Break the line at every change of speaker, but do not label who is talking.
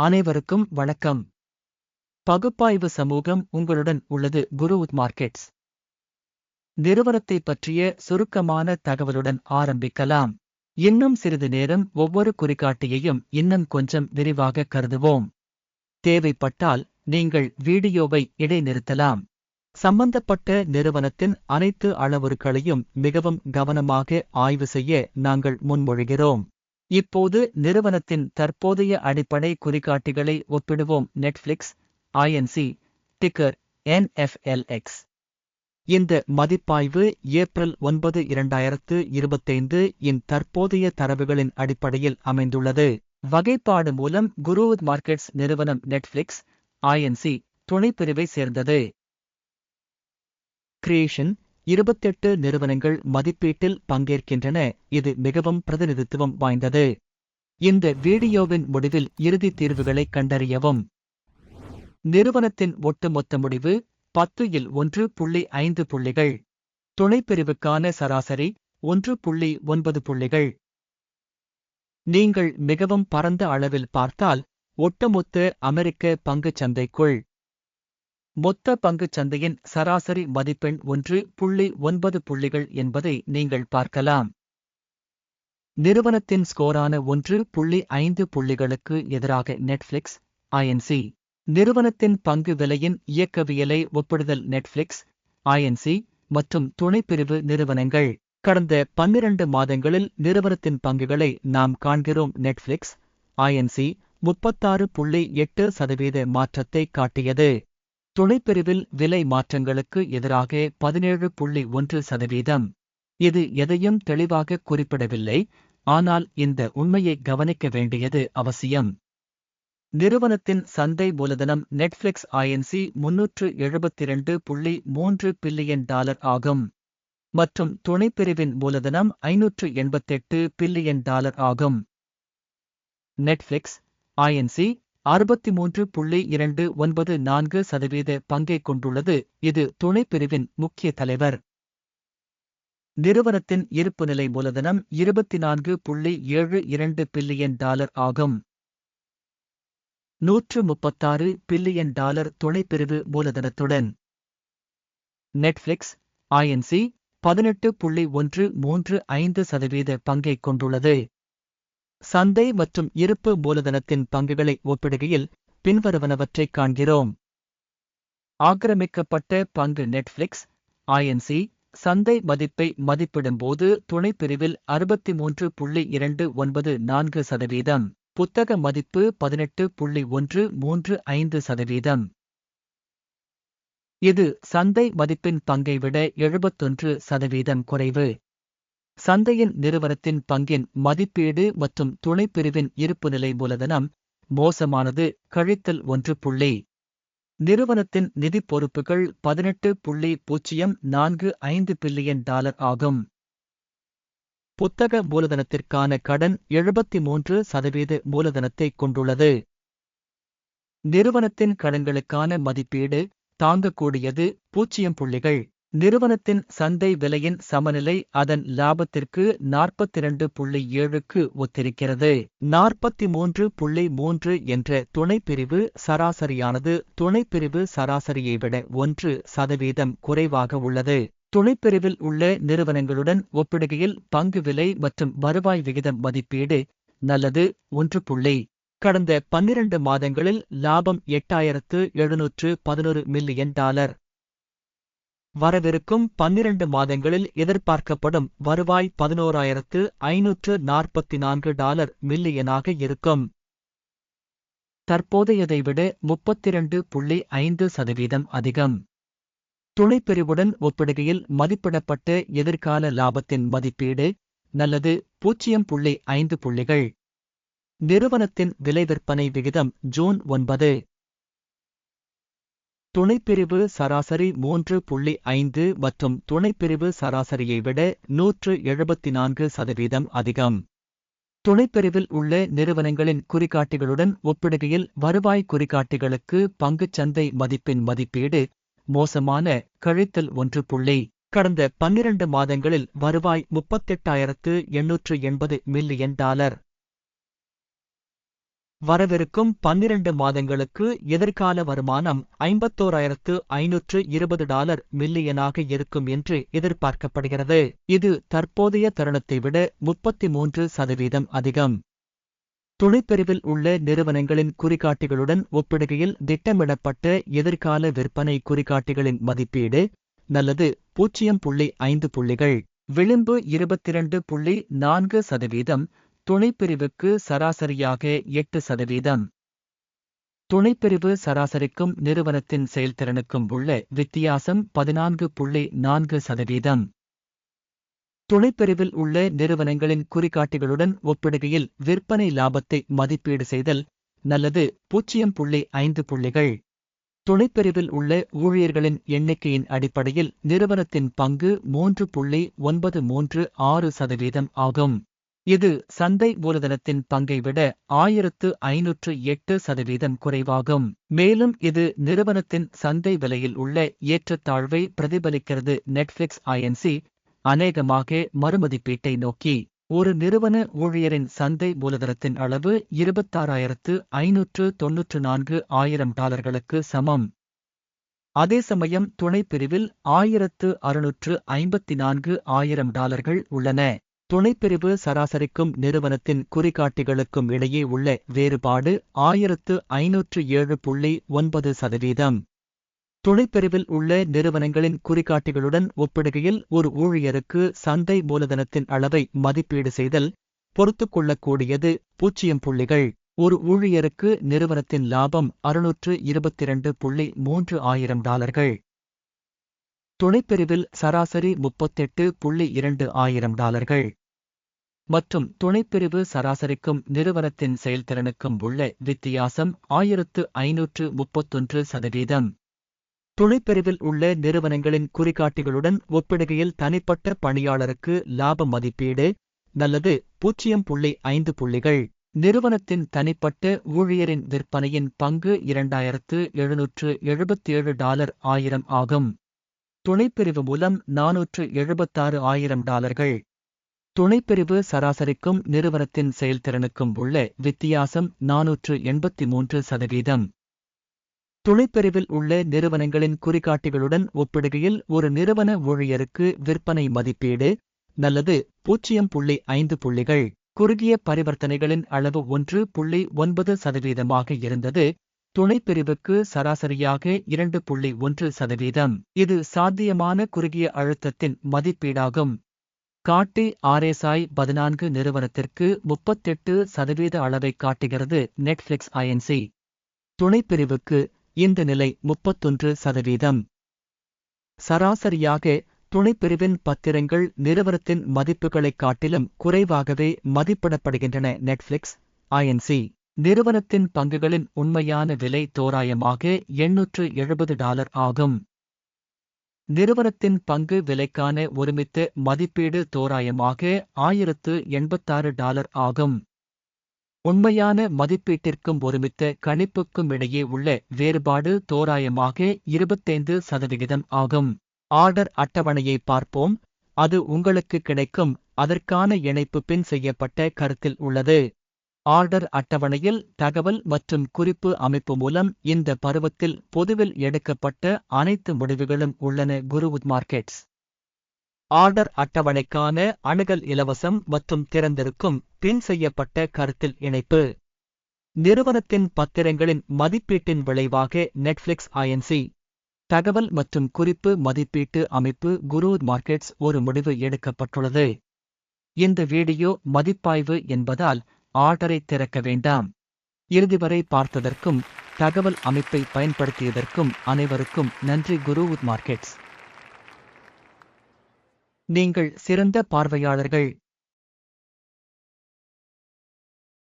அனைவருக்கும் வணக்கம். பகுப்பாய்வு சமூகம் உங்களுடன் உள்ளது குருவுத் மார்க்கெட்ஸ். நிறுவனத்தை பற்றிய சுருக்கமான தகவலுடன் ஆரம்பிக்கலாம். இன்னும் சிறிது நேரம் ஒவ்வொரு குறிகாட்டியையும் இன்னும் கொஞ்சம் விரிவாக கருதுவோம். தேவைப்பட்டால் நீங்கள் வீடியோவை இடைநிறுத்தலாம். சம்பந்தப்பட்ட நிறுவனத்தின் அனைத்து அளவுருக்களையும் மிகவும் கவனமாக ஆய்வு செய்ய நாங்கள் முன்மொழிகிறோம். இப்போது நிறுவனத்தின் தற்போதைய அடிப்படை குறிகாட்டிகளை ஒப்பிடுவோம். நெட்ஃபிளிக்ஸ் ஐஎன்சி டிக்கர் என்எஃப்எல்எக்ஸ் இந்த மதிப்பாய்வு ஏப்ரல் ஒன்பது இரண்டாயிரத்து இருபத்தைந்து இன் தற்போதைய தரவுகளின் அடிப்படையில் அமைந்துள்ளது. வகைப்பாடு மூலம் குருவுத் மார்க்கெட்ஸ் நிறுவனம் நெட்ஃபிளிக்ஸ் ஐஎன்சி துணைப்பிரிவை சேர்ந்தது. கிரியேஷன் இருபத்தெட்டு நிறுவனங்கள் மதிப்பீட்டில் பங்கேற்கின்றன. இது மிகவும் பிரதிநிதித்துவம் வாய்ந்தது. இந்த வீடியோவின் முடிவில் இறுதி தீர்வுகளை கண்டறியவும். நிறுவனத்தின் ஒட்டுமொத்த முடிவு பத்து இல் ஒன்று புள்ளி ஐந்து புள்ளிகள். துணைப்பிரிவுக்கான சராசரி ஒன்று புள்ளி ஒன்பது புள்ளிகள். நீங்கள் மிகவும் பரந்த அளவில் பார்த்தால் ஒட்டுமொத்த அமெரிக்க பங்குச் சந்தைக்குள் மொத்த பங்குச் சந்தையின் சராசரி மதிப்பெண் ஒன்று புள்ளி ஒன்பது புள்ளிகள் என்பதை நீங்கள் பார்க்கலாம். நிறுவனத்தின் ஸ்கோரான ஒன்று புள்ளி ஐந்து புள்ளிகளுக்கு எதிராக நெட்ஃபிளிக்ஸ் ஐஎன்சி நிறுவனத்தின் பங்கு விலையின் இயக்கவியலை ஒப்பிடுதல் நெட்ஃபிளிக்ஸ் ஐஎன்சி மற்றும் துணைப்பிரிவு நிறுவனங்கள். கடந்த பன்னிரண்டு மாதங்களில் நிறுவனத்தின் பங்குகளை நாம் காண்கிறோம் நெட்ஃபிளிக்ஸ் ஐஎன்சி முப்பத்தாறு புள்ளி எட்டு சதவீத மாற்றத்தை காட்டியது. துணைப்பிரிவில் விலை மாற்றங்களுக்கு எதிராக பதினேழு புள்ளி ஒன்று சதவீதம். இது எதையும் தெளிவாக குறிப்பிடவில்லை ஆனால் இந்த உண்மையை கவனிக்க வேண்டியது அவசியம். நிறுவனத்தின் சந்தை மூலதனம் நெட்ஃபிளிக்ஸ் ஐஎன்சி முன்னூற்று எழுபத்திரண்டு புள்ளி மூன்று பில்லியன் டாலர் ஆகும். மற்றும் துணைப்பிரிவின் மூலதனம் ஐநூற்று எண்பத்தெட்டு பில்லியன் டாலர் ஆகும். நெட்ஃபிளிக்ஸ் ஐஎன்சி அறுபத்தி மூன்று புள்ளி இரண்டு ஒன்பது நான்கு சதவீத பங்கை கொண்டுள்ளது. இது துணைப்பிரிவின் முக்கிய தலைவர். நிறுவனத்தின் இருப்புநிலை மூலதனம் இருபத்தி நான்கு புள்ளி ஏழு இரண்டு பில்லியன் டாலர் ஆகும். நூற்று முப்பத்தாறு பில்லியன் டாலர் துணைப்பிரிவு மூலதனத்துடன். நெட்ஃபிளிக்ஸ் ஐஎன்சி பதினெட்டு புள்ளி ஒன்று மூன்று ஐந்து சதவீத பங்கை கொண்டுள்ளது. சந்தை மற்றும் இருப்பு மூலதனத்தின் பங்குகளை ஒப்பிடுகையில் பின்வருவனவற்றைக் காண்கிறோம். ஆக்கிரமிக்கப்பட்ட பங்கு நெட்ஃபிளிக்ஸ் ஐஎன்சி சந்தை மதிப்பை மதிப்பிடும்போது துணைப்பிரிவில் அறுபத்தி மூன்று புள்ளி இரண்டு ஒன்பது நான்கு சதவீதம் புத்தக மதிப்பு பதினெட்டு புள்ளி ஒன்று மூன்று ஐந்து சதவீதம். இது சந்தை மதிப்பின் பங்கை விட எழுபத்தொன்று சதவீதம் குறைவு. சந்தையின் நிறுவனத்தின் பங்கின் மதிப்பீடு மற்றும் துணைப்பிரிவின் இருப்புநிலை மூலதனம் மோசமானது. கழித்தல் ஒன்று புள்ளி. நிறுவனத்தின் நிதி பொறுப்புகள் பதினெட்டு புள்ளி பூஜ்ஜியம் நான்கு ஐந்து பில்லியன் டாலர் ஆகும். புத்தக மூலதனத்திற்கான கடன் எழுபத்தி மூன்று சதவீத மூலதனத்தை கொண்டுள்ளது. நிறுவனத்தின் கடன்களுக்கான மதிப்பீடு தாங்கக்கூடியது பூஜ்ஜியம் புள்ளிகள். நிறுவனத்தின் சந்தை விலையின் சமநிலை அதன் லாபத்திற்கு நாற்பத்திரண்டு புள்ளி ஏழுக்கு ஒத்திருக்கிறது. நாற்பத்தி மூன்று புள்ளி மூன்று என்ற துணைப்பிரிவு சராசரியானது துணைப்பிரிவு சராசரியை விட ஒன்று சதவீதம் குறைவாக உள்ளது. துணைப்பிரிவில் உள்ள நிறுவனங்களுடன் ஒப்பிடுகையில் பங்கு விலை மற்றும் வருவாய் விகிதம் மதிப்பீடு நல்லது ஒன்று புள்ளி. கடந்த பன்னிரண்டு மாதங்களில் லாபம் எட்டாயிரத்து எழுநூற்று பதினொரு மில்லியன் டாலர். வரவிருக்கும் பன்னிரண்டு மாதங்களில் எதிர்பார்க்கப்படும் வருவாய் பதினோராயிரத்து ஐநூற்று நாற்பத்தி நான்கு டாலர் மில்லியனாக இருக்கும். தற்போதையதை விட முப்பத்திரண்டு புள்ளி ஐந்து சதவீதம் அதிகம். துணைப்பிரிவுடன் ஒப்பிடுகையில் மதிப்பிடப்பட்ட எதிர்கால லாபத்தின் மதிப்பீடு நல்லது பூஜ்ஜியம் புள்ளி ஐந்து புள்ளிகள். நிறுவனத்தின் விலை விற்பனை விகிதம் ஜூன் ஒன்பது. துணைப்பிரிவு சராசரி மூன்று புள்ளி ஐந்து மற்றும் துணைப்பிரிவு சராசரியை விட நூற்று எழுபத்தி நான்கு சதவீதம் அதிகம். துணைப்பிரிவில் உள்ள நிறுவனங்களின் குறிகாட்டிகளுடன் ஒப்பிடுகையில் வருவாய் குறிகாட்டிகளுக்கு பங்குச்சந்தை மதிப்பின் மதிப்பீடு மோசமான கழித்தல் ஒன்று புள்ளி. கடந்த பன்னிரண்டு மாதங்களில் வருவாய் முப்பத்தெட்டாயிரத்து எண்ணூற்று எண்பது மில்லியன் டாலர். வரவிருக்கும் பன்னிரண்டு மாதங்களுக்கு எதிர்கால வருமானம் ஐம்பத்தோராயிரத்து ஐநூற்று இருபது டாலர் மில்லியனாக இருக்கும் என்று எதிர்பார்க்கப்படுகிறது. இது தற்போதைய தருணத்தை விட முப்பத்தி மூன்று சதவீதம் அதிகம். துணைப்பிரிவில் உள்ள நிறுவனங்களின் குறிகாட்டிகளுடன் ஒப்பிடுகையில் திட்டமிடப்பட்ட எதிர்கால விற்பனை குறிகாட்டிகளின் மதிப்பீடு நல்லது பூஜ்ஜியம் புள்ளி ஐந்து புள்ளிகள். விளிம்பு இருபத்திரண்டு புள்ளி நான்கு சதவீதம் துணைப்பிரிவுக்கு சராசரியாக எட்டு சதவீதம். துணைப்பிரிவு சராசரிக்கும் நிறுவனத்தின் செயல்திறனுக்கும் உள்ள வித்தியாசம் பதினான்கு புள்ளி நான்கு சதவீதம். துணைப்பிரிவில் உள்ள நிறுவனங்களின் குறிகாட்டிகளுடன் ஒப்பிடுகையில் விற்பனை லாபத்தை மதிப்பீடு செய்தல் நல்லது பூஜ்ஜியம் புள்ளி ஐந்து புள்ளிகள். துணைப்பிரிவில் உள்ள ஊழியர்களின் எண்ணிக்கையின் அடிப்படையில் நிறுவனத்தின் பங்கு மூன்று புள்ளி ஒன்பது மூன்று ஆறு சதவீதம் ஆகும். இது சந்தை மூலதனத்தின் பங்கை விட ஆயிரத்து ஐநூற்று எட்டு சதவீதம் குறைவாகும். மேலும் இது நிறுவனத்தின் சந்தை விலையில் உள்ள ஏற்றத்தாழ்வை பிரதிபலிக்கிறது. நெட்ஃபிளிக்ஸ் ஐஎன்சி அநேகமாக மறுமதிப்பீட்டை நோக்கி. ஒரு நிறுவன ஊழியரின் சந்தை மூலதனத்தின் அளவு இருபத்தாறாயிரத்து ஐநூற்று தொன்னூற்று நான்கு ஆயிரம் டாலர்களுக்கு சமம். அதே சமயம் துணைப்பிரிவில் ஆயிரத்து அறுநூற்று ஐம்பத்தி நான்கு ஆயிரம் டாலர்கள் உள்ளன. துணைப்பிரிவு சராசரிக்கும் நிறுவனத்தின் குறிகாட்டிகளுக்கும் இடையே உள்ள வேறுபாடு ஆயிரத்து ஐநூற்று ஏழு புள்ளி ஒன்பது சதவீதம். துணைப்பிரிவில் உள்ள நிறுவனங்களின் குறிகாட்டிகளுடன் ஒப்பிடுகையில் ஒரு ஊழியருக்கு சந்தை மூலதனத்தின் அளவை மதிப்பீடு செய்தல் பொறுத்துக் கொள்ளக்கூடியது பூஜ்ஜியம் புள்ளிகள். ஒரு ஊழியருக்கு நிறுவனத்தின் லாபம் அறுநூற்று இருபத்திரண்டு புள்ளி மூன்று ஆயிரம் டாலர்கள். துணைப்பிரிவில் சராசரி முப்பத்தெட்டு புள்ளி இரண்டு ஆயிரம் டாலர்கள். மற்றும் துணைப்பிரிவு சராசரிக்கும் நிறுவனத்தின் செயல்திறனுக்கும் உள்ள வித்தியாசம் ஆயிரத்து ஐநூற்று முப்பத்தொன்று சதவீதம். துணைப்பிரிவில் உள்ள நிறுவனங்களின் குறிகாட்டிகளுடன் ஒப்பிடுகையில் தனிப்பட்ட பணியாளருக்கு லாப மதிப்பீடு நல்லது பூஜ்ஜியம் புள்ளி ஐந்து புள்ளிகள். நிறுவனத்தின் தனிப்பட்ட ஊழியரின் விற்பனையின் பங்கு இரண்டாயிரத்து எழுநூற்று எழுபத்தேழு டாலர் ஆயிரம் ஆகும். துணைப்பிரிவு மூலம் நாநூற்று எழுபத்தாறு ஆயிரம் டாலர்கள். துணைப்பிரிவு சராசரிக்கும் நிறுவனத்தின் செயல்திறனுக்கும் உள்ள வித்தியாசம் நாநூற்று எண்பத்தி மூன்று சதவீதம். துணைப்பிரிவில் உள்ள நிறுவனங்களின் குறிகாட்டிகளுடன் ஒப்பிடுகையில் ஒரு நிறுவன ஊழியருக்கு விற்பனை மதிப்பீடு நல்லது பூஜ்ஜியம் புள்ளி ஐந்து புள்ளிகள் குறுகிய பரிவர்த்தனைகளின் அளவு ஒன்று புள்ளி ஒன்பது சதவீதமாக இருந்தது. துணைப்பிரிவுக்கு சராசரியாக இரண்டு புள்ளி ஒன்று சதவீதம். இது சாத்தியமான குறுகிய அழுத்தத்தின் மதிப்பீடாகும். காட்டி ஆர்எஸ்ஐ பதினான்கு நிறுவனத்திற்கு முப்பத்தெட்டு சதவீத அளவை காட்டுகிறது நெட்ஃபிளிக்ஸ் ஐஎன்சி. துணைப்பிரிவுக்கு இந்த நிலை முப்பத்தொன்று சதவீதம். சராசரியாக துணைப்பிரிவின் பத்திரங்கள் நிறுவனத்தின் மதிப்புகளைக் காட்டிலும் குறைவாகவே மதிப்பிடப்படுகின்றன நெட்ஃபிளிக்ஸ் ஐஎன்சி. நிறுவனத்தின் பங்குகளின் உண்மையான விலை தோராயமாக எண்ணூற்று எழுபது டாலர் ஆகும். நிறுவனத்தின் பங்கு விலைக்கான ஒருமித்த மதிப்பீடு தோராயமாக ஆயிரத்து எண்பத்தாறு டாலர் ஆகும். உண்மையான மதிப்பீட்டிற்கும் ஒருமித்த கணிப்புக்கும் இடையே உள்ள வேறுபாடு தோராயமாக இருபத்தைந்து சதவிகிதம் ஆகும். ஆர்டர் அட்டவணையை பார்ப்போம். அது உங்களுக்கு கிடைக்கும். அதற்கான இணைப்பு பின் செய்யப்பட்ட கருத்தில் உள்ளது. ஆர்டர் அட்டவணையில் தகவல் மற்றும் குறிப்பு அமைப்பு மூலம் இந்த பருவத்தில் பொதுவில் எடுக்கப்பட்ட அனைத்து முடிவுகளும் உள்ளன குருவுத் மார்க்கெட்ஸ். ஆர்டர் அட்டவணைக்கான அணுகல் இலவசம் மற்றும் திறந்திருக்கும் பின் செய்யப்பட்ட கருத்தில் இணைப்பு. நிறுவனத்தின் பத்திரங்களின் மதிப்பீட்டின் விளைவாக நெட்ஃபிளிக்ஸ் ஐஎன்சி தகவல் மற்றும் குறிப்பு மதிப்பீட்டு அமைப்பு குரு மார்க்கெட்ஸ் ஒரு முடிவு எடுக்கப்பட்டுள்ளது. இந்த வீடியோ மதிப்பாய்வு என்பதால் ஆர்டரை திறக்க வேண்டாம். இறுதி வரை பார்த்ததற்கும் தகவல் அமைப்பை பயன்படுத்தியதற்கும் அனைவருக்கும் நன்றி குருவுட் மார்க்கெட்ஸ். நீங்கள் சிறந்த பார்வையாளர்கள்